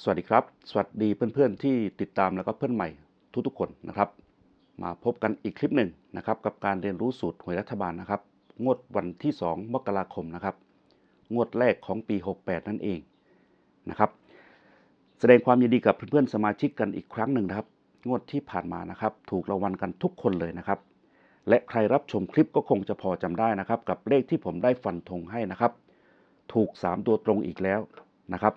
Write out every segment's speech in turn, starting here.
สวัสดีครับ สวัสดีเพื่อนๆที่ติดตามแล้วก็เพื่อนใหม่ทุกๆคนนะครับ มาพบกันอีกคลิปหนึ่งนะครับ กับการเรียนรู้สูตรหวยรัฐบาลนะครับ งวดวันที่ 2 มกราคมนะครับ งวดแรกของปี 68 นั่นเองนะครับ แสดงความยินดีกับเพื่อนๆสมาชิกกันอีกครั้งหนึ่งนะครับ งวดที่ผ่านมานะครับ ถูกรางวัลกันทุกคนเลยนะครับ และใครรับชมคลิปก็คงจะพอจำได้นะครับ กับเลขที่ผมได้ฟันธงให้นะครับ ถูก 3 ตัวตรงอีกแล้วนะครับ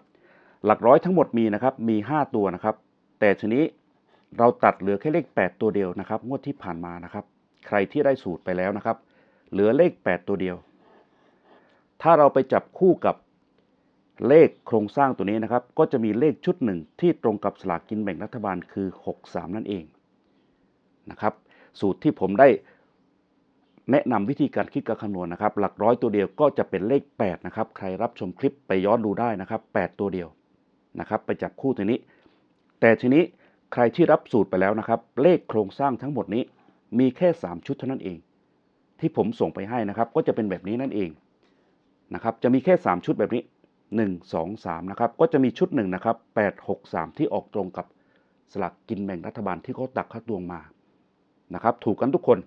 หลักร้อยทั้งหมดมีนะครับมี 5 ตัวนะครับ แต่ทีนี้เราตัดเหลือแค่เลข 8 ตัวเดียวนะครับ งวดที่ผ่านมานะครับ ใครที่ได้สูตรไปแล้วนะครับ เหลือเลข 8 ตัวเดียว ถ้าเราไปจับคู่กับเลขโครงสร้างตัวนี้นะครับ ก็จะมีเลขชุดหนึ่งที่ตรงกับสลากกินแบ่งรัฐบาลคือ 63 นั่นเองนะครับ สูตรที่ผมได้แนะนำวิธีการคิดการคำนวณนะครับ หลักร้อยตัวเดียวก็จะเป็นเลข 8 นะครับ ใครรับชมคลิปไปย้อนดูได้นะครับ 8 ตัวเดียว นะครับไปจับคู่ตัวนี้ แต่ทีนี้ใครที่รับสูตรไปแล้วนะครับ เลขโครงสร้างทั้งหมดนี้มีแค่ 3 ชุดเท่านั้นเอง ที่ผมส่งไปให้นะครับ ก็จะเป็นแบบนี้นั่นเองนะครับจะมีแค่ 3 ชุดแบบนี้ 1 2 3นะครับก็จะมีชุดหนึ่งนะครับ8 6 3 ที่ออกตรงกับสลากกินแบ่งรัฐบาลที่เขาตักคัดดวงมานะครับ ถูกกันทุกคน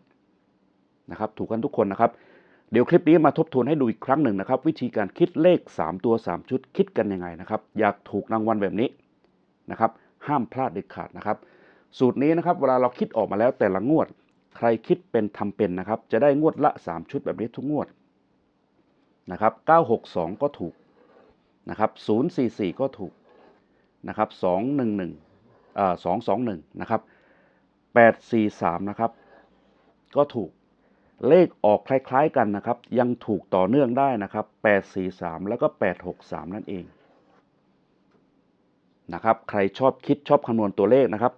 นะครับ ถูกกันทุกคนนะครับ เดี๋ยวคลิปนี้มาทบทวนให้ดูอีกครั้งหนึ่งนะครับ วิธีการคิดเลข 3 ตัว 3 ชุดคิดกันยังไงนะครับ อยากถูกรางวัลแบบนี้นะครับ ห้ามพลาดเด็ดขาดนะครับ สูตรนี้นะครับเวลาเราคิดออกมาแล้วแต่ละงวด ใครคิดเป็นทำเป็นนะครับ จะได้งวดละ 3 ชุดแบบนี้ทุกงวดนะครับ962 ก็ถูกนะครับ044 ก็ถูกนะครับ211อ่า221นะครับ843นะครับ ก็ถูก เลขออกคล้ายๆกันนะครับ ยังถูกต่อเนื่องได้นะครับ 843 แล้วก็ 863 นั่นเองนะครับ ใครชอบคิดชอบคำนวณตัวเลขนะครับ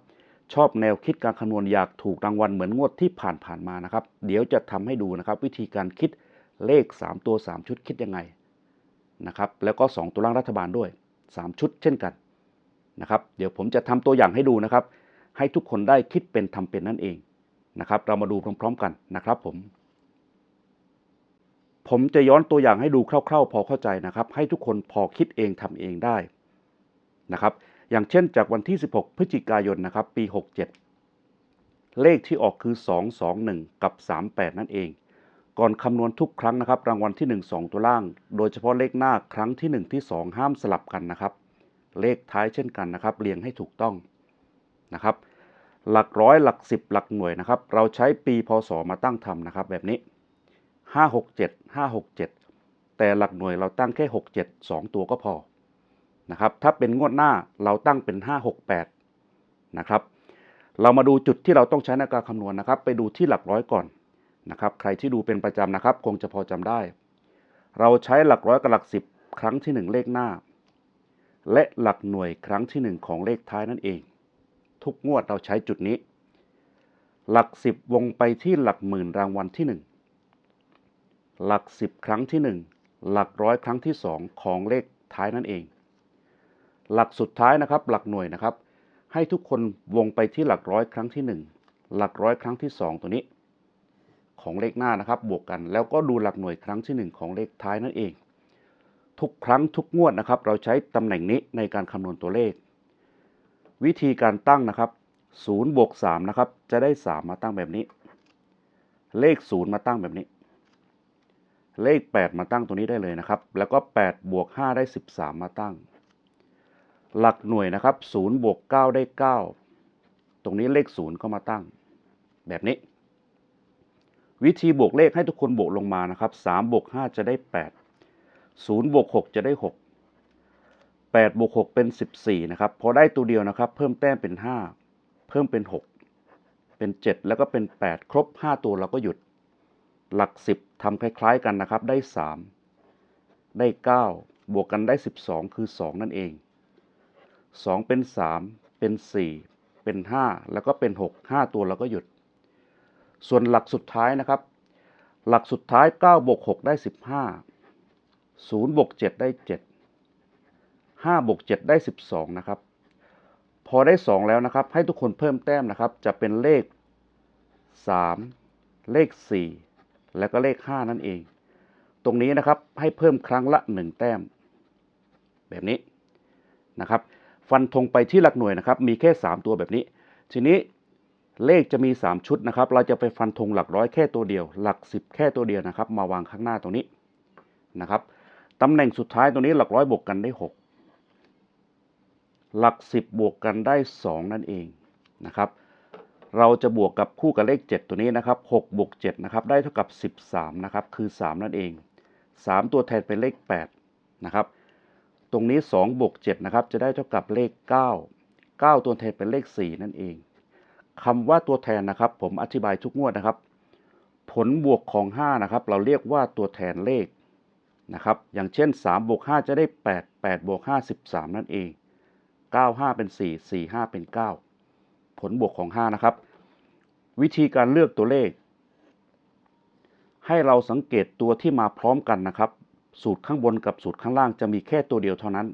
ชอบแนวคิดการคำนวณอยากถูกรางวัลเหมือนงวดที่ผ่านๆมานะครับ เดี๋ยวจะทำให้ดูนะครับ วิธีการคิดเลข 3 ตัว 3 ชุดคิดยังไงนะครับ แล้วก็ 2 ตัวล่างรัฐบาลด้วย 3 ชุดเช่นกันนะครับ เดี๋ยวผมจะทำตัวอย่างให้ดูนะครับ ให้ทุกคนได้คิดเป็นทำเป็นนั่นเอง นะครับ เรามาดูพร้อมๆกันนะครับผม ผมจะย้อนตัวอย่างให้ดูคร่าวๆ พอเข้าใจนะครับ ให้ทุกคนพอคิดเองทำเองได้นะครับ อย่างเช่นจากวันที่ 16 พฤศจิกายนนะครับ ปี 67 เลขที่ออกคือ 221 กับ 38 นั่นเอง ก่อนคำนวณทุกครั้งนะครับ รางวัลที่ 1 2 ตัวล่าง โดยเฉพาะเลขหน้าครั้งที่ 1 ที่ 2 ห้ามสลับกันนะครับ เลขท้ายเช่นกันนะครับ เรียงให้ถูกต้องนะครับ หลักร้อยหลักสิบหลักหน่วยนะครับ เราใช้ปีพศมาตั้งทำนะครับ แบบนี้ 567 567 แต่หลักหน่วยเราตั้งแค่ 67 2 ตัวก็พอนะครับถ้าเป็นงวดหน้าเราตั้งเป็น 568 นะครับ เรามาดูจุดที่เราต้องใช้ในการคำนวณนะครับ ไปดูที่หลักร้อยก่อนนะครับ ใครที่ดูเป็นประจำนะครับ คงจะพอจำได้ เราใช้หลักร้อยกับหลักสิบครั้งที่ 1 เลขหน้า และหลักหน่วยครั้งที่ 1 ของเลขท้ายนั่นเอง ทุกงวดเราใช้จุดนี้ หลักสิบวงไปที่หลักหมื่นรางวัลที่1หลักสิบครั้งที่1หลักร้อยครั้งที่2ของเลขท้ายนั่นเอง หลักสุดท้ายนะครับ หลักหน่วยนะครับ ให้ทุกคนวงไปที่หลักร้อยครั้งที่1หลักร้อยครั้งที่2ตัวนี้ ของเลขหน้านะครับ บวกกันแล้วก็ดูหลักหน่วยครั้งที่1ของเลขท้ายนั่นเอง ทุกครั้งทุกงวดนะครับ เราใช้ตำแหน่งนี้ในการคำนวณตัวเลข วิธีการตั้งนะครับ0บวก3นะครับ จะได้ 3 มาตั้งแบบนี้ เลข 0 มาตั้งแบบนี้ เลข 8 มาตั้งตัวนี้ได้เลยนะครับ แล้วก็ 8 บวก 5 ได้ 13 มาตั้ง หลักหน่วยนะครับ0บวก 9 ได้ 9 ตรงนี้เลข 0 ก็มาตั้ง แบบนี้ วิธีบวกเลขให้ทุกคนบวกลงมานะครับ3บวก5จะได้ 8 0บวก6จะได้ 6 8บวก6เป็น 14 นะครับ พอได้ตัวเดียวนะครับ เพิ่มแต้มเป็น 5 เพิ่มเป็น 6 เป็น 7 แล้วก็เป็น 8 ครบ 5 ตัวเราก็หยุด หลัก 10ทำคล้าย ๆ กันนะครับ ได้ 3 ได้ 9 บวกกันได้ 12 คือ 2 นั่นเอง 2 เป็น 3 เป็น 4 เป็น 5 แล้วก็เป็น 6 5 ตัวเราก็หยุด ส่วนหลักสุดท้ายนะครับ หลักสุดท้าย9บวก6ได้ 15 0บวก7ได้ 7 5บวก7ได้ 12 นะครับ พอได้ 2 แล้วนะครับ ให้ทุกคนเพิ่มแต้มนะครับ จะเป็นเลข 3 เลข 4 แล้วก็เลข 5 นั่นเอง ตรงนี้นะครับให้เพิ่มครั้งละ 1 แต้ม แบบนี้นะครับ ฟันธงไปที่หลักหน่วยนะครับ มีแค่ 3 ตัวแบบนี้ ทีนี้เลขจะมี 3 ชุดนะครับ เราจะไปฟันธงหลักร้อยแค่ตัวเดียว หลัก 10 แค่ตัวเดียวนะครับ มาวางข้างหน้าตรงนี้นะครับตำแหน่งสุดท้ายตรงนี้หลักร้อยบวกกันได้ 6 หลัก 10 บวกกันได้ 2 นั่นเองนะครับ เราจะบวกกับคู่กับเลข 7 ตัวนี้นะครับ6บวก7นะครับได้เท่ากับ 13นะครับคือ 3 นั่นเอง 3 ตัวแทนเป็นเลข8นะครับตรงนี้2บวก7นะครับจะได้เท่ากับเลข 9 9 ตัวแทนเป็นเลข 4 นั่นเองคำว่าตัวแทนนะครับ ผมอธิบายทุกงวดนะครับ ผลบวกของ 5 นะครับ เราเรียกว่าตัวแทนเลขนะครับ อย่างเช่น 3 บวก 5 จะได้ 8 8 บวก 5 13 นั่นเอง 9 5 เป็น 4 4 5 เป็น 9 ผลบวกของ 5 นะครับ วิธีการเลือกตัวเลข ให้เราสังเกตตัวที่มาพร้อมกันนะครับ สูตรข้างบนกับสูตรข้างล่างจะมีแค่ตัวเดียวเท่านั้น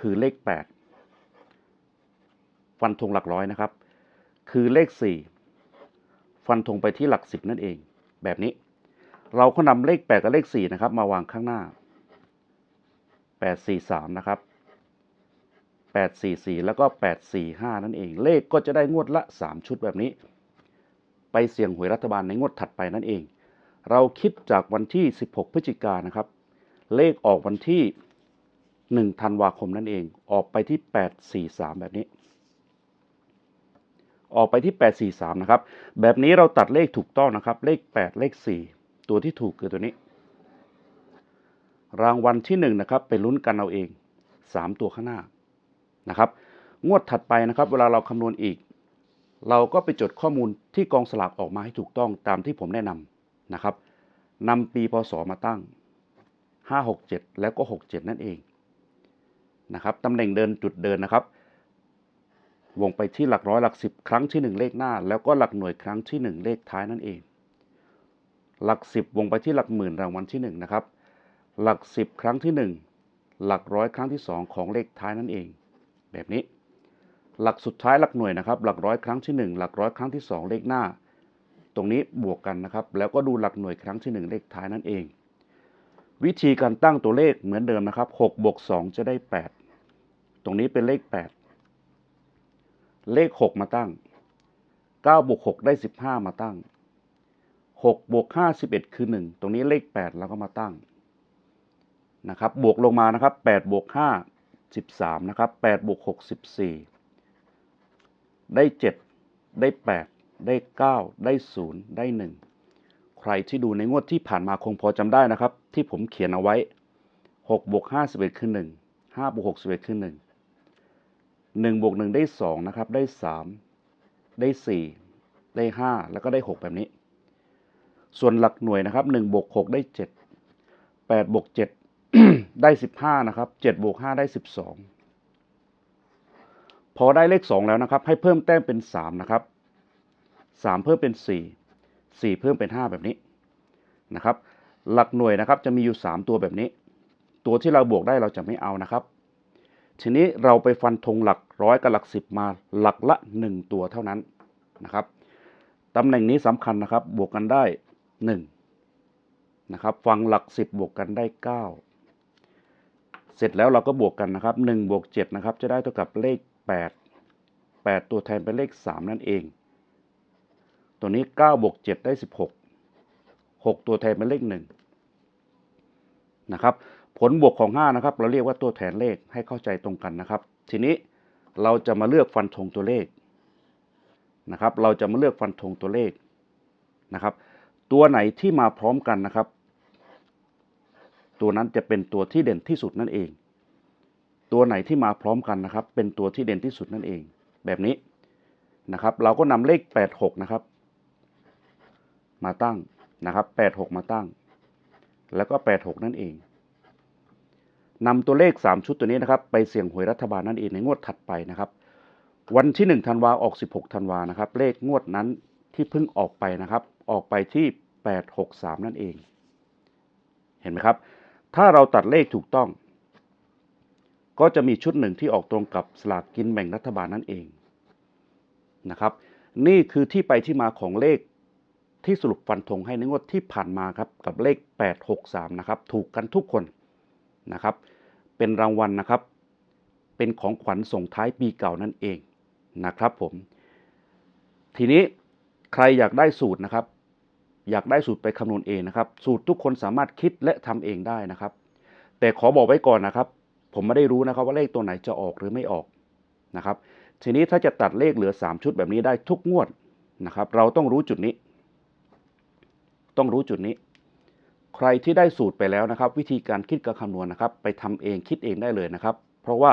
คือเลข 8 ฟันธงหลักร้อยนะครับ คือเลข 4 ฟันธงไปที่หลัก 10 นั่นเอง แบบนี้เราก็นำเลข 8 กับเลข 4 นะครับ มาวางข้างหน้า 8 4 3 นะครับ 8 4 4 แล้วก็ 8 4 5 นั่นเอง เลขก็จะได้งวดละ 3 ชุดแบบนี้ ไปเสี่ยงหวยรัฐบาลในงวดถัดไปนั่นเอง เราคิดจากวันที่ 16 พฤศจิกายนนะครับ เลขออกวันที่1ธันวาคมนั่นเอง ออกไปที่ 843 แบบนี้ ออกไปที่ 843 นะครับ แบบนี้เราตัดเลขถูกต้องนะครับ เลข 8 เลข 4 ตัวที่ถูกคือตัวนี้ รางวัลที่1นะครับไปลุ้นกันเอาเอง 3 ตัวข้างหน้า นะครับ งวดถัดไปนะครับ เวลาเราคำนวณอีก เราก็ไปจดข้อมูลที่กองสลากออกมาให้ถูกต้องตามที่ผมแนะนำนะครับนำปีพศมาตั้ง 567 แล้วก็ 67 นั่นเองนะครับตำแหน่งเดินจุดเดินนะครับ วงไปที่หลักร้อยหลักสิบครั้งที่ 1 เลขหน้า แล้วก็หลักหน่วยครั้งที่ 1 เลขท้ายนั่นเอง หลัก 10 วงไปที่หลักหมื่นรางวัลที่1นะครับหลัก 10 ครั้งที่ 1 หลักร้อยครั้งที่ 2 ของเลขท้ายนั่นเอง แบบนี้ หลักสุดท้ายหลักหน่วยนะครับ หลักร้อยครั้งที่ 1 หลักร้อยครั้งที่ 2 เลขหน้า ตรงนี้บวกกันนะครับ แล้วก็ดูหลักหน่วยครั้งที่ 1 เลขท้ายนั่นเอง วิธีการตั้งตัวเลขเหมือนเดิมนะครับ6บวก2จะได้ 8 ตรงนี้เป็นเลข 8 เลข 6 มาตั้ง9บวก6ได้ 15 มาตั้ง6บวก5 11 คือ 1 ตรงนี้เลข 8 แล้วก็มาตั้งนะครับ บวกลงมานะครับ8บวก5 13 นะครับ8บวก6 14 ได้ 7 ได้ 8 ได้ 9 ได้ 0 ได้ 1 ใครที่ดูในงวดที่ผ่านมาคงพอจำได้นะครับ ที่ผมเขียนเอาไว้6บวก5 11 คือ 1 5บวก6 11 คือ 1 1บวก1ได้ 2 นะครับ ได้ 3 ได้ 4 ได้ 5 แล้วก็ได้ 6 แบบนี้ ส่วนหลักหน่วยนะครับ1บวก6 ได้ 7 8บวก7 ได้15นะครับ7บวก5ได้12พอได้เลข2แล้วนะครับ ให้เพิ่มแต้มเป็น3นะครับ3เพิ่มเป็น4 4เพิ่มเป็น5แบบนี้นะครับ หลักหน่วยนะครับจะมีอยู่3ตัวแบบนี้ ตัวที่เราบวกได้เราจะไม่เอานะครับ ทีนี้เราไปฟันธงหลักร้อยกับหลักสิบมาหลักละ1ตัวเท่านั้นนะครับตำแหน่งนี้สำคัญนะครับ บวกกันได้1นะครับ ฟังหลัก10บบวกกันได้9 เสร็จแล้วเราก็บวกกันนะครับ1บวก7นะครับจะได้เท่ากับเลข 8 8 ตัวแทนเป็นเลข 3 นั่นเอง ตัวนี้9บวก7ได้ 16 6 ตัวแทนเป็นเลข1นะครับผลบวกของ 5 นะครับ เราเรียกว่าตัวแทนเลขให้เข้าใจตรงกันนะครับ ทีนี้เราจะมาเลือกฟันธงตัวเลขนะครับ เราจะมาเลือกฟันธงตัวเลขนะครับ ตัวไหนที่มาพร้อมกันนะครับ ตัวนั้นจะเป็นตัวที่เด่นที่สุดนั่นเอง ตัวไหนที่มาพร้อมกันนะครับ เป็นตัวที่เด่นที่สุดนั่นเอง แบบนี้นะครับ เราก็นำเลข 86 นะครับ มาตั้งนะครับ 86 มาตั้ง แล้วก็ 86 นั่นเองนำตัวเลข 3 ชุดตัวนี้นะครับ ไปเสี่ยงหวยรัฐบาลนั่นเองในงวดถัดไปนะครับ วันที่ 1 ธันวาออก 16 ธันวานะครับ เลขงวดนั้นที่เพิ่งออกไปนะครับ ออกไปที่ 863 นั่นเอง เห็นไหมครับ ถ้าเราตัดเลขถูกต้อง ก็จะมีชุดหนึ่งที่ออกตรงกับสลากกินแบ่งรัฐบาลนั่นเองนะครับ นี่คือที่ไปที่มาของเลขที่สรุปฟันธงให้ในงวดที่ผ่านมาครับกับเลข 863 นะครับ ถูกกันทุกคนนะครับ เป็นรางวัลนะครับ เป็นของขวัญส่งท้ายปีเก่านั่นเองนะครับผม ทีนี้ใครอยากได้สูตรนะครับ อยากได้สูตรไปคำนวณเองนะครับ สูตรทุกคนสามารถคิดและทำเองได้นะครับ แต่ขอบอกไว้ก่อนนะครับ ผมไม่ได้รู้นะครับว่าเลขตัวไหนจะออกหรือไม่ออกนะครับ ทีนี้ถ้าจะตัดเลขเหลือ 3 ชุดแบบนี้ได้ทุกงวดนะครับ เราต้องรู้จุดนี้ ต้องรู้จุดนี้ ใครที่ได้สูตรไปแล้วนะครับ วิธีการคิดการคำนวณนะครับ ไปทำเองคิดเองได้เลยนะครับ เพราะว่า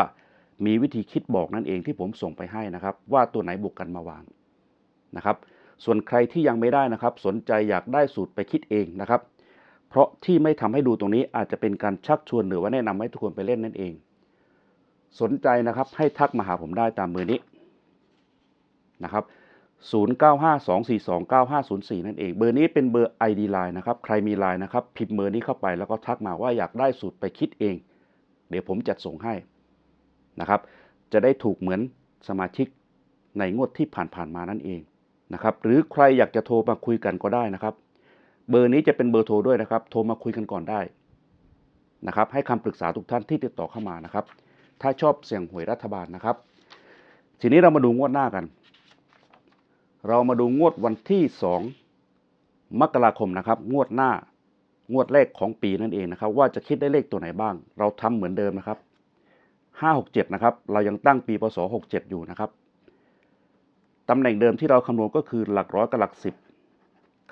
มีวิธีคิดบอกนั่นเองที่ผมส่งไปให้นะครับ ว่าตัวไหนบวกกันมาวางนะครับ ส่วนใครที่ยังไม่ได้นะครับ สนใจอยากได้สูตรไปคิดเองนะครับ เพราะที่ไม่ทำให้ดูตรงนี้อาจจะเป็นการชักชวนหรือว่าแนะนำให้ทุกคนไปเล่นนั่นเอง สนใจนะครับให้ทักมาหาผมได้ตามเบอร์นี้นะครับ0952429504 นั่นเอง เบอร์นี้เป็นเบอร์ ID Line นะครับ ใครมี Line นะครับ พิมพ์เบอร์นี้เข้าไปแล้วก็ทักมาว่าอยากได้สูตรไปคิดเอง เดี๋ยวผมจัดส่งให้นะครับ จะได้ถูกเหมือนสมาชิกในงวดที่ผ่านๆมานั่นเอง นะครับ หรือใครอยากจะโทรมาคุยกันก็ได้นะครับ เบอร์นี้จะเป็นเบอร์โทรด้วยนะครับ โทรมาคุยกันก่อนได้นะครับ ให้คำปรึกษาทุกท่านที่ติดต่อเข้ามานะครับ ถ้าชอบเสี่ยงหวยรัฐบาลนะครับ ทีนี้เรามาดูงวดหน้ากัน เรามาดูงวดวันที่ 2 มกราคมนะครับ งวดหน้างวดแรกของปีนั่นเองนะครับ ว่าจะคิดได้เลขตัวไหนบ้าง เราทำเหมือนเดิมนะครับ567นะครับ เรายังตั้งปีพศ67อยู่นะครับ ตำแหน่งเดิมที่เราคำนวณก็คือหลักร้อยกับหลักสิบ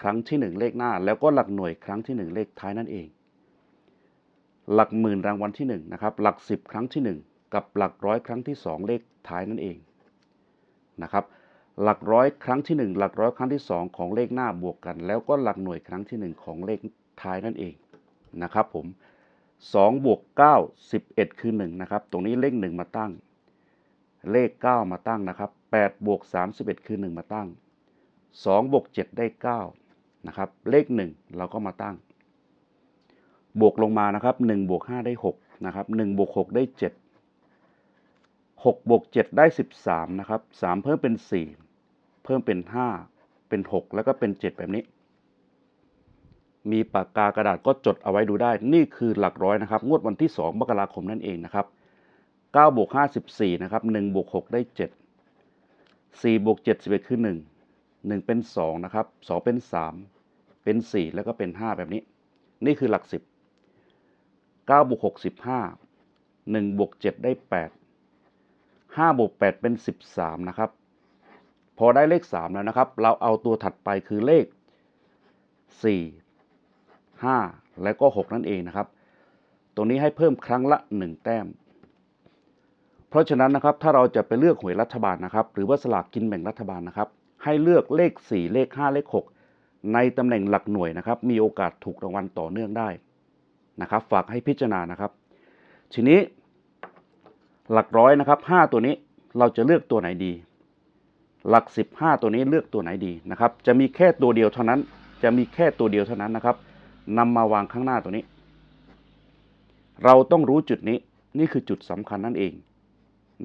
ครั้งที่ 1 เลขหน้า แล้วก็หลักหน่วยครั้งที่ 1 เลขท้ายนั่นเอง หลักหมื่นรางวัลที่1นะครับหลัก 10 ครั้งที่ 1 กับหลักร้อยครั้งที่ 2 เลขท้ายนั่นเองนะครับหลักร้อยครั้งที่ 1 หลักร้อยครั้งที่ 2 ของเลขหน้าบวกกัน แล้วก็หลักหน่วยครั้งที่ 1 ของเลขท้ายนั่นเองนะครับผม2บวก9 11 คือ1นะครับตรงนี้เลข 1 มาตั้ง เลข 9 มาตั้งนะครับ 8บวก31 คือ 1 มาตั้ง2บวก7ได้9นะครับเลข 1 เราก็มาตั้ง บวกลงมานะครับ1บวก5ได้6นะครับ1บวก6ได้ 7 6บวก7ได้ 13นะครับ3เพิ่มเป็น 4 เพิ่มเป็น 5 เป็น 6 แล้วก็เป็น 7 แบบนี้ มีปากกากระดาษก็จดเอาไว้ดูได้ นี่คือหลักร้อยนะครับ งวดวันที่ 2 มกราคมนั่นเองนะครับ9บวก5 14นะครับ1บวก6ได้ 7 4บวก7 11คือ1 1เป็น2นะครับ2เป็น3เป็น4แล้วก็เป็น5แบบนี้ นี่คือหลัก10 9บวก6 15 1บวก7ได้8 5บวก8เป็น13นะครับ พอได้เลข3แล้วนะครับ เราเอาตัวถัดไปคือเลข4 5และก็6นั่นเองนะครับ ตรงนี้ให้เพิ่มครั้งละ1แต้ม เพราะฉะนั้นนะครับถ้าเราจะไปเลือกหวยรัฐบาลนะครับ หรือว่าสลากกินแบ่งรัฐบาลนะครับ ให้เลือกเลข 4 เลข 5 เลข 6 ในตำแหน่งหลักหน่วยนะครับ มีโอกาสถูกรางวัลต่อเนื่องได้นะครับ ฝากให้พิจารณานะครับ ทีนี้หลักร้อยนะครับ 5 ตัวนี้เราจะเลือกตัวไหนดี หลัก 15 ตัวนี้เลือกตัวไหนดีนะครับ จะมีแค่ตัวเดียวเท่านั้น จะมีแค่ตัวเดียวเท่านั้นนะครับนำมาวางข้างหน้าตัวนี้ เราต้องรู้จุดนี้นี่คือจุดสำคัญนั่นเอง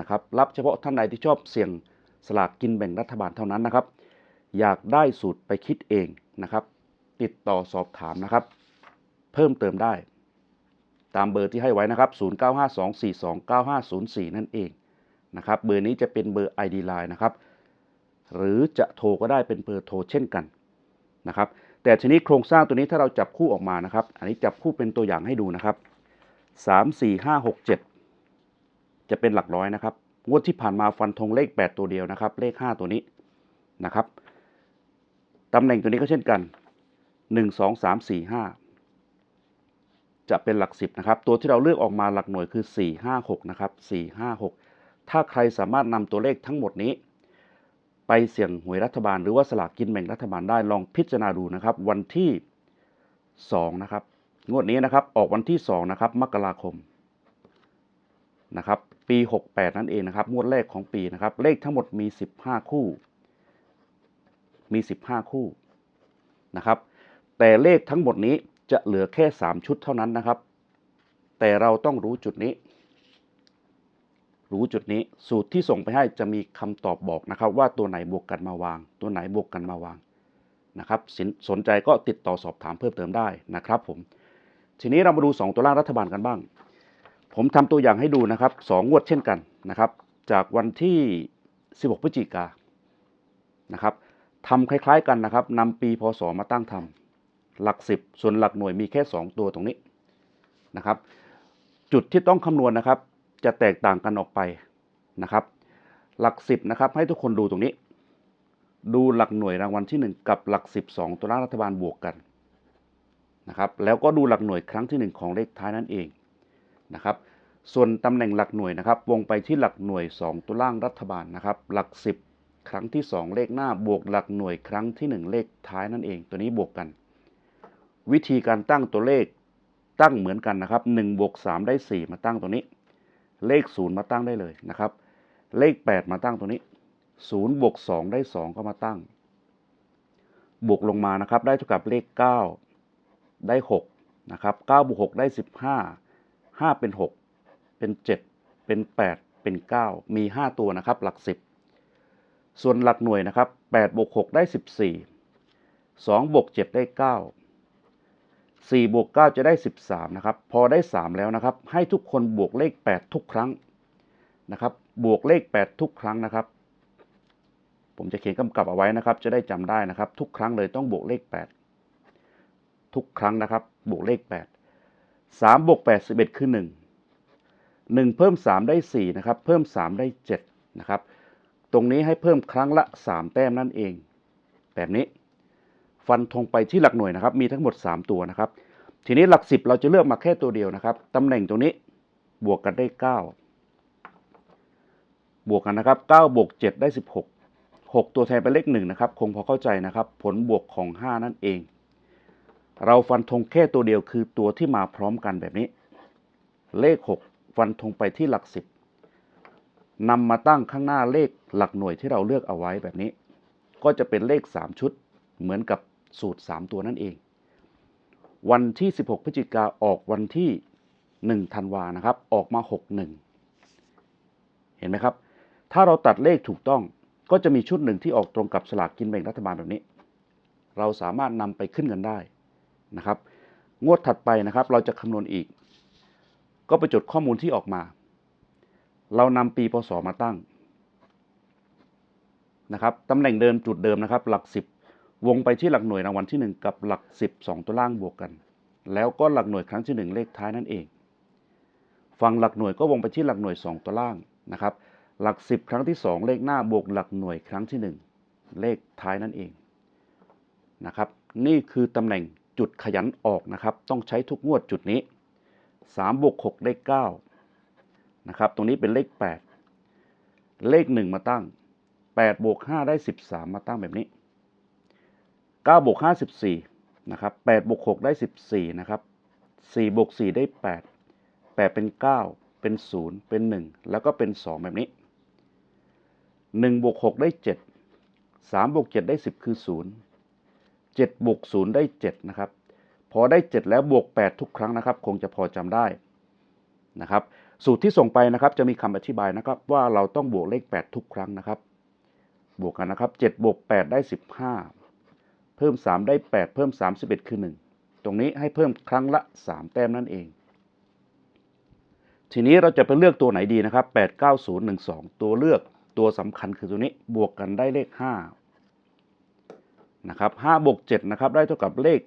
นะครับรับเฉพาะท่านใดที่ชอบเสี่ยงสลากกินแบ่งรัฐบาลเท่านั้นนะครับ อยากได้สูตรไปคิดเองนะครับ ติดต่อสอบถามนะครับ เพิ่มเติมได้ ตามเบอร์ที่ให้ไว้นะครับ 0952429504 นั่นเองนะครับเบอร์นี้จะเป็นเบอร์ ID Line นะครับหรือจะโทรก็ได้เป็นเบอร์โทรเช่นกันนะครับแต่ทีนี้โครงสร้างตัวนี้ถ้าเราจับคู่ออกมานะครับ อันนี้จับคู่เป็นตัวอย่างให้ดูนะครับ 3 4 5 6 7 จะเป็นหลักร้อยนะครับ งวดที่ผ่านมาฟันธงเลข 8 ตัวเดียวนะครับ เลข 5 ตัวนี้นะครับตำแหน่งตัวนี้ก็เช่นกัน 1 2 3 4 5 จะเป็นหลัก 10 นะครับ ตัวที่เราเลือกออกมาหลักหน่วยคือ 4 5 6 นะครับ 4 5 6 ถ้าใครสามารถนำตัวเลขทั้งหมดนี้ ไปเสี่ยงหวยรัฐบาล หรือว่าสลากกินแบ่งรัฐบาลได้ลองพิจารณาดูนะครับ วันที่ 2 นะครับ งวดนี้นะครับออกวันที่ 2 นะครับ มกราคมนะครับ ปี 68 นั่นเองนะครับ งวดแรกของปีนะครับ เลขทั้งหมดมี 15 คู่ มี 15 คู่นะครับ แต่เลขทั้งหมดนี้จะเหลือแค่ 3 ชุดเท่านั้นนะครับ แต่เราต้องรู้จุดนี้ รู้จุดนี้ สูตรที่ส่งไปให้จะมีคำตอบบอกนะครับ ว่าตัวไหนบวกกันมาวาง ตัวไหนบวกกันมาวางนะครับ สนสนใจก็ติดต่อสอบถามเพิ่มเติมได้นะครับผม ทีนี้เรามาดู 2 ตัวล่างรัฐบาลกันบ้าง ผมทำตัวอย่างให้ดูนะครับ2งงวดเช่นกันนะครับ จากวันที่ 16พฤศจิกานะครับทำคล้าย ๆกันนะครับนำปีพศมาตั้งทำหลัก 10 ส่วนหลักหน่วยมีแค่ 2 ตัวตรงนี้นะครับ จุดที่ต้องคำนวณนะครับ จะแตกต่างกันออกไปนะครับ หลัก 10นะครับ ให้ทุกคนดูตรงนี้ ดูหลักหน่วยรางวัลที่ 1 กับหลัก 12 ตัวรัฐบาลบวกกันนะครับ แล้วก็ดูหลักหน่วยครั้งที่ 1 ของเลขท้ายนั่นเอง นะครับ ส่วนตำแหน่งหลักหน่วยนะครับ วงไปที่หลักหน่วย 2 ตัวล่างรัฐบาลนะครับ หลัก 10 ครั้งที่ 2 เลขหน้าบวกหลักหน่วยครั้งที่ 1 เลขท้ายนั่นเอง ตัวนี้บวกกัน วิธีการตั้งตัวเลขตั้งเหมือนกันนะครับ1บวก3ได้ 4 มาตั้งตัวนี้ เลข 0 มาตั้งได้เลยนะครับ เลข 8 มาตั้งตัวนี้0บวก2ได้ 2 ก็มาตั้ง บวกลงมานะครับ ได้เท่ากับเลข 9 ได้6นะครับ9บวก6ได้ 15 5เป็น6เป็น7เป็น8เป็น9มี5ตัวนะครับ หลัก10ส่วนหลักหน่วยนะครับ8บวก6ได้14 2บวก7ได้9 4บวก9จะได้13นะครับ พอได้3แล้วนะครับ ให้ทุกคนบวกเลข8ทุกครั้งนะครับ บวกเลข8ทุกครั้งนะครับ ผมจะเขียนกำกับเอาไว้นะครับ จะได้จำได้นะครับ ทุกครั้งเลยต้องบวกเลข8ทุกครั้งนะครับ บวกเลข8 3บวก8 11 คือ 1 1 เพิ่ม 3 ได้ 4 นะครับ เพิ่ม 3 ได้ 7 นะครับ ตรงนี้ให้เพิ่มครั้งละ 3 แต้มนั่นเอง แบบนี้ ฟันธงไปที่หลักหน่วยนะครับ มีทั้งหมด 3 ตัวนะครับ ทีนี้หลัก 10 เราจะเลือกมาแค่ตัวเดียวนะครับ ตำแหน่งตรงนี้บวกกันได้ 9 บวกกันนะครับ9บวก7ได้ 16 6 ตัวแทนเป็นเลข1นะครับ คงพอเข้าใจนะครับ ผลบวกของ 5 นั่นเอง เราฟันธงแค่ตัวเดียวคือตัวที่มาพร้อมกันแบบนี้ เลข 6 ฟันธงไปที่หลัก 10นำมาตั้งข้างหน้าเลขหลักหน่วยที่เราเลือกเอาไว้แบบนี้ ก็จะเป็นเลข 3 ชุด เหมือนกับสูตร 3 ตัวนั่นเอง วันที่ 16 พฤศจิกาออกวันที่1ธันวานะครับ ออกมา 61 เห็นไหมครับ ถ้าเราตัดเลขถูกต้องก็จะมีชุดหนึ่งที่ออกตรงกับสลากกินแบ่งรัฐบาลแบบนี้ เราสามารถนำไปขึ้นกันได้ นะครับ งวดถัดไปนะครับ เราจะคำนวณอีก ก็ไปจดข้อมูลที่ออกมา เรานำปีพศมาตั้งนะครับตำแหน่งเดิมจุดเดิมนะครับ หลัก 10 วงไปที่หลักหน่วยรางวัลที่ 1 กับหลัก 10 2 ตัวล่างบวกกัน แล้วก็หลักหน่วยครั้งที่ 1 เลขท้ายนั่นเอง ฝั่งหลักหน่วยก็วงไปที่หลักหน่วย 2 ตัวล่างนะครับ หลัก 10 ครั้งที่ 2 เลขหน้าบวกหลักหน่วยครั้งที่ 1 เลขท้ายนั่นเองนะครับ นี่คือตำแหน่ง จุดขยันออกนะครับ ต้องใช้ทุกงวดจุดนี้3บวก6ได้9นะครับ ตรงนี้เป็นเลข 8 เลข 1 มาตั้ง8บวก5ได้ 13 มาตั้งแบบนี้9บวก5 14นะครับ8บวก6ได้ 14นะครับ4บวก4ได้ 8 8 เป็น 9 เป็น 0 เป็น 1 แล้วก็เป็น 2 แบบนี้1บวก6ได้ 7 3บวก7ได้ 10 คือ 0 7บวก0ได้7นะครับพอได้ 7 แล้วบวก 8 ทุกครั้งนะครับ คงจะพอจำได้นะครับสูตรที่ส่งไปนะครับจะมีคำอธิบายนะครับว่าเราต้องบวกเลข 8 ทุกครั้งนะครับ บวกกันนะครับ7บวก8ได้ 15 เพิ่ม 3 ได้ 8 เพิ่ม 31 คือ 1 ตรงนี้ให้เพิ่มครั้งละ 3 แต้มนั่นเอง ทีนี้เราจะไปเลือกตัวไหนดีนะครับ 8 9 0 1 2 ตัวเลือกตัวสำคัญคือตัวนี้บวกกันได้เลข 5 นะครับ5บวก7นะครับได้เท่ากับเลข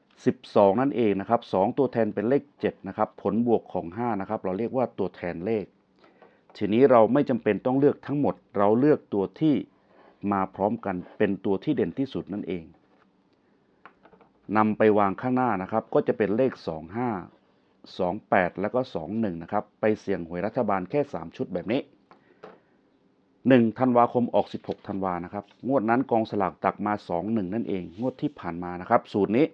12 นั่นเองนะครับ2ตัวแทนเป็นเลข7นะครับผลบวกของ5นะครับเราเรียกว่าตัวแทนเลข ทีนี้เราไม่จำเป็นต้องเลือกทั้งหมด เราเลือกตัวที่มาพร้อมกันเป็นตัวที่เด่นที่สุดนั่นเองนำไปวางข้างหน้านะครับก็จะเป็นเลข 25 28 แล้วก็ 21 นะครับ ไปเสี่ยงหวยรัฐบาลแค่ 3 ชุดแบบนี้ 1ธันวาคมออก 16ธันวานะครับ งวดนั้นกองสลากตักมา 21 นั่นเอง งวดที่ผ่านมานะครับ สูตรนี้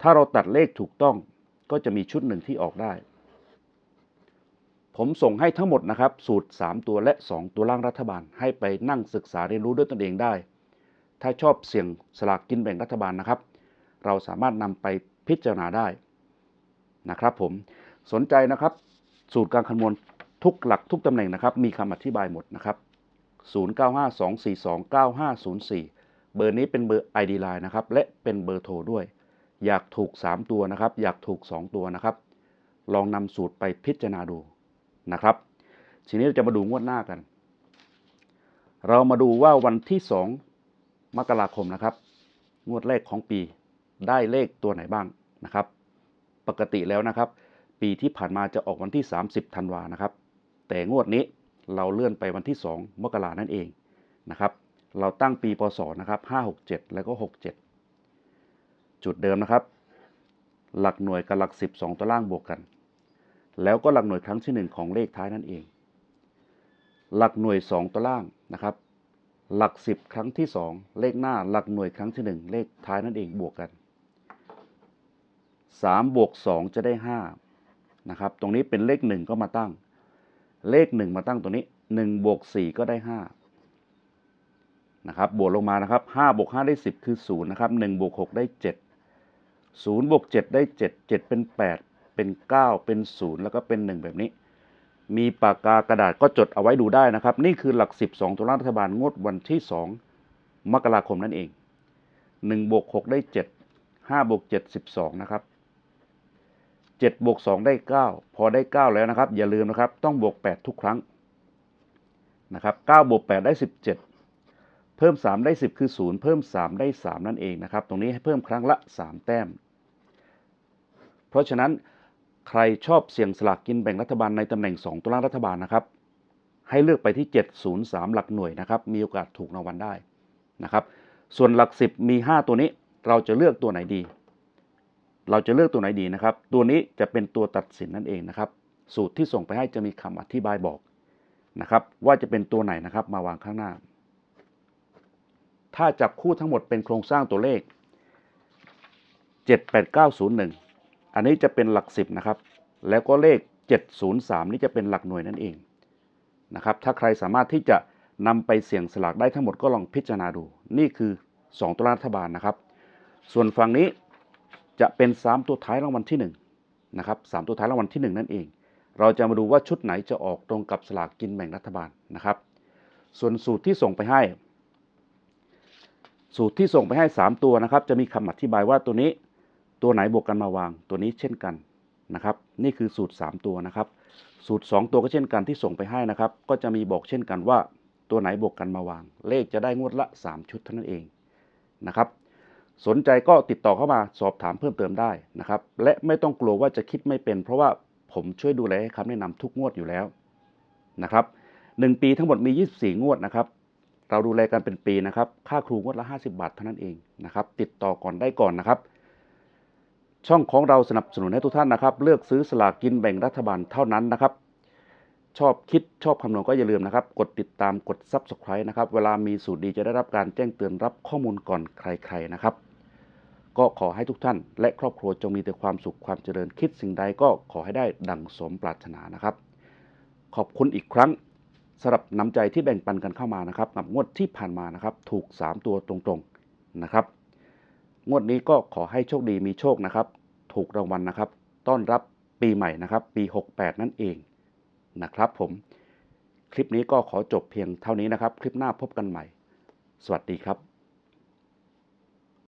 ถ้าเราตัดเลขถูกต้องก็จะมีชุดหนึ่งที่ออกได้ ผมส่งให้ทั้งหมดนะครับ สูตร 3 ตัวและ 2 ตัวล่างรัฐบาล ให้ไปนั่งศึกษาเรียนรู้ด้วยตนเองได้ ถ้าชอบเสี่ยงสลากกินแบ่งรัฐบาลนะครับ เราสามารถนำไปพิจารณาได้นะครับผมสนใจนะครับ สูตรการคำนวณทุกหลักทุกตำแหน่งนะครับ มีคำอธิบายหมดนะครับ 0952429504 เบอร์นี้เป็นเบอร์ ID Line นะครับ และเป็นเบอร์โทรด้วย อยากถูก 3 ตัวนะครับ อยากถูก 2 ตัวนะครับ ลองนำสูตรไปพิจารณาดูนะครับ ทีนี้เราจะมาดูงวดหน้ากัน เรามาดูว่าวันที่สองมกราคมนะครับ งวดแรกของปีได้เลขตัวไหนบ้างนะครับ ปกติแล้วนะครับ ปีที่ผ่านมาจะออกวันที่ 30 ธันวานะครับ แต่งวดนี้ เราเลื่อนไปวันที่ 2 มกรานั่นเองนะครับ เราตั้งปีพศนะครับ 567 แล้วก็ 67 จุดเดิมนะครับ หลักหน่วยกับหลัก 10 2 ตัวล่างบวกกัน แล้วก็หลักหน่วยครั้งที่ 1 ของเลขท้ายนั่นเอง หลักหน่วย 2 ตัวล่างนะครับ หลัก 10 ครั้งที่ 2 เลขหน้าหลักหน่วยครั้งที่ 1 เลขท้ายนั่นเองบวกกัน3บวก2จะได้5นะครับ ตรงนี้เป็นเลข 1 ก็มาตั้ง เลข 1 มาตั้งตรงนี้1บวก4ก็ได้5นะครับบวกลงมานะครับ5บวก5ได้ 10 คือ0นะครับ1บวก6ได้ 7 0บวก7ได้ 7 7 เป็น 8 เป็น 9 เป็น 0 แล้วก็เป็น 1 แบบนี้ มีปากกากระดาษก็จดเอาไว้ดูได้นะครับ นี่คือหลัก 12ตัวล่างรัฐบาลงวดวันที่ 2 มกราคมนั่นเอง1บวก6ได้ 7 5บวก7 12 นะครับ 7บวก2ได้ 9 พอได้ 9 แล้วนะครับ อย่าลืมนะครับ ต้องบวก 8 ทุกครั้งนะครับ9บวก8ได้ 17 เพิ่ม 3 ได้ 10 คือ 0 เพิ่ม 3 ได้ 3 นั่นเองนะครับ ตรงนี้ให้เพิ่มครั้งละ 3 แต้ม เพราะฉะนั้นใครชอบเสี่ยงสลากกินแบ่งรัฐบาลในตำแหน่ง 2ตัวล่ารัฐบาลนะครับ ให้เลือกไปที่ 703 หลักหน่วยนะครับ มีโอกาสถูกรางวัลได้นะครับ ส่วนหลัก 10 มี 5 ตัวนี้ เราจะเลือกตัวไหนดี เราจะเลือกตัวไหนดีนะครับ ตัวนี้จะเป็นตัวตัดสินนั่นเองนะครับ สูตรที่ส่งไปให้จะมีคำอธิบายบอกนะครับ ว่าจะเป็นตัวไหนนะครับมาวางข้างหน้า ถ้าจับคู่ทั้งหมดเป็นโครงสร้างตัวเลข 78901 อันนี้จะเป็นหลัก 10 นะครับ แล้วก็เลข 703 นี่จะเป็นหลักหน่วยนั่นเองนะครับ ถ้าใครสามารถที่จะนำไปเสี่ยงสลากได้ทั้งหมดก็ลองพิจารณาดู นี่คือ 2 ตัวรัฐบาลนะครับ ส่วนฝั่งนี้ จะเป็น 3 ตัวท้ายรางวัลที่1นะครับ3ตัวท้ายรางวัลที่ 1 นั่นเอง เราจะมาดูว่าชุดไหนจะออกตรงกับสลากกินแบ่งรัฐบาลนะครับ ส่วนสูตรที่ส่งไปให้ สูตรที่ส่งไปให้ 3 ตัวนะครับ จะมีคำอธิบายว่าตัวนี้ตัวไหนบวกกันมาวางตัวนี้เช่นกันนะครับ นี่คือสูตร 3 ตัวนะครับ สูตร 2 ตัวก็เช่นกันที่ส่งไปให้นะครับ ก็จะมีบอกเช่นกันว่าตัวไหนบวกกันมาวาง เลขจะได้งวดละ 3 ชุดเท่านั้นเองนะครับ สนใจก็ติดต่อเข้ามาสอบถามเพิ่มเติมได้นะครับ และไม่ต้องกลัวว่าจะคิดไม่เป็น เพราะว่าผมช่วยดูแลให้คำแนะนำทุกงวดอยู่แล้วนะครับหนึ่งปีทั้งหมดมี 24 งวดนะครับ เราดูแลกันเป็นปีนะครับ ค่าครูงวดละ 50 บาทเท่านั้นเองนะครับ ติดต่อก่อนได้ก่อนนะครับ ช่องของเราสนับสนุนให้ทุกท่านนะครับ เลือกซื้อสลากกินแบ่งรัฐบาลเท่านั้นนะครับ ชอบคิดชอบคำนวณก็อย่าลืมนะครับ กดติดตามกด Subscribe นะครับ เวลามีสูตรดีจะได้รับการแจ้งเตือนรับข้อมูลก่อนใครๆนะครับ ก็ขอให้ทุกท่าน และครอบครัวจงมีแต่ความสุขความเจริญคิดสิ่งใดก็ขอให้ได้ดังสมปรารถนานะครับ ขอบคุณอีกครั้งสำหรับน้ำใจที่แบ่งปันกันเข้ามานะครับกับงวดที่ผ่านมานะครับ ถูก 3 ตัวตรงๆนะครับ งวดนี้ก็ขอให้โชคดีมีโชคนะครับ ถูกรางวัลนะครับ ต้อนรับปีใหม่นะครับ ปี 68 นั่นเอง นะครับผม คลิปนี้ก็ขอจบเพียงเท่านี้นะครับ คลิปหน้าพบกันใหม่ สวัสดีครับ